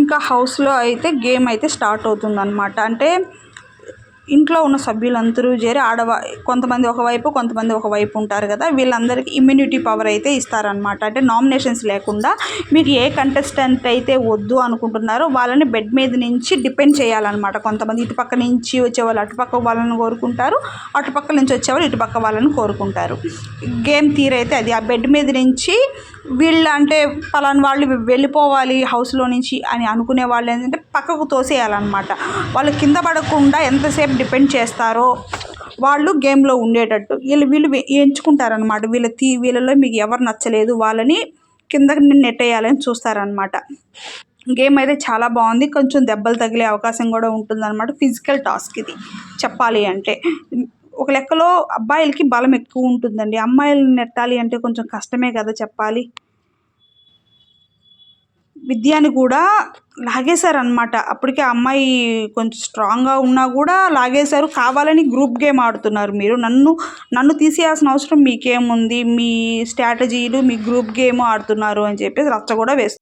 ఇంకా హౌస్లో అయితే గేమ్ అయితే స్టార్ట్ అవుతుందన్నమాట. అంటే ఇంట్లో ఉన్న సభ్యులందరూ చేరి ఆడవా కొంతమంది ఒకవైపు కొంతమంది ఒకవైపు ఉంటారు కదా వీళ్ళందరికీ ఇమ్యూనిటీ పవర్ అయితే ఇస్తారనమాట అంటే నామినేషన్స్ లేకుండా మీకు ఏ కంటెస్టెంట్ అయితే వద్దు అనుకుంటున్నారో వాళ్ళని బెడ్ మీద నుంచి డిపెండ్ చేయాలన్నమాట. కొంతమంది ఇటుపక్క నుంచి వచ్చేవాళ్ళు అటుపక్క వాళ్ళని కోరుకుంటారు అటుపక్క నుంచి వచ్చేవాళ్ళు ఇటుపక్క వాళ్ళని కోరుకుంటారు. గేమ్ తీరైతే అది ఆ బెడ్ మీద నుంచి వీళ్ళు అంటే పలానా వాళ్ళు వెళ్ళిపోవాలి హౌస్లో నుంచి అని అనుకునే వాళ్ళు ఏంటంటే పక్కకు తోసేయాలన్నమాట. వాళ్ళు కింద పడకుండా ఎంతసేపు డిపెండ్ చేస్తారో వాళ్ళు గేమ్లో ఉండేటట్టు వీళ్ళు వీళ్ళు ఎంచుకుంటారనమాట వీళ్ళ తీ వీళ్ళలో మీకు ఎవరు నచ్చలేదు వాళ్ళని కిందకి నెట్టేయాలని చూస్తారనమాట గేమ్ అయితే చాలా బాగుంది. కొంచెం దెబ్బలు తగిలే అవకాశం కూడా ఉంటుందన్నమాట. ఫిజికల్ టాస్క్ ఇది. చెప్పాలి అంటే. ఒక లెక్కలో అబ్బాయిలకి బలం ఎక్కువ ఉంటుందండి. అమ్మాయిలను నెట్టాలి అంటే కొంచెం కష్టమే కదా చెప్పాలి. విద్యని కూడా లాగేశారనమాట అప్పటికే ఆ అమ్మాయి కొంచెం స్ట్రాంగ్గా ఉన్నా కూడా లాగేశారు. కావాలని గ్రూప్ గేమ్ ఆడుతున్నారు మీరు. నన్ను నన్ను తీసేయాల్సిన అవసరం మీకేముంది? మీ స్ట్రాటజీలు మీ గ్రూప్ గేమ్ ఆడుతున్నారు అని చెప్పేసి రచ్చ కూడా వేస్తారు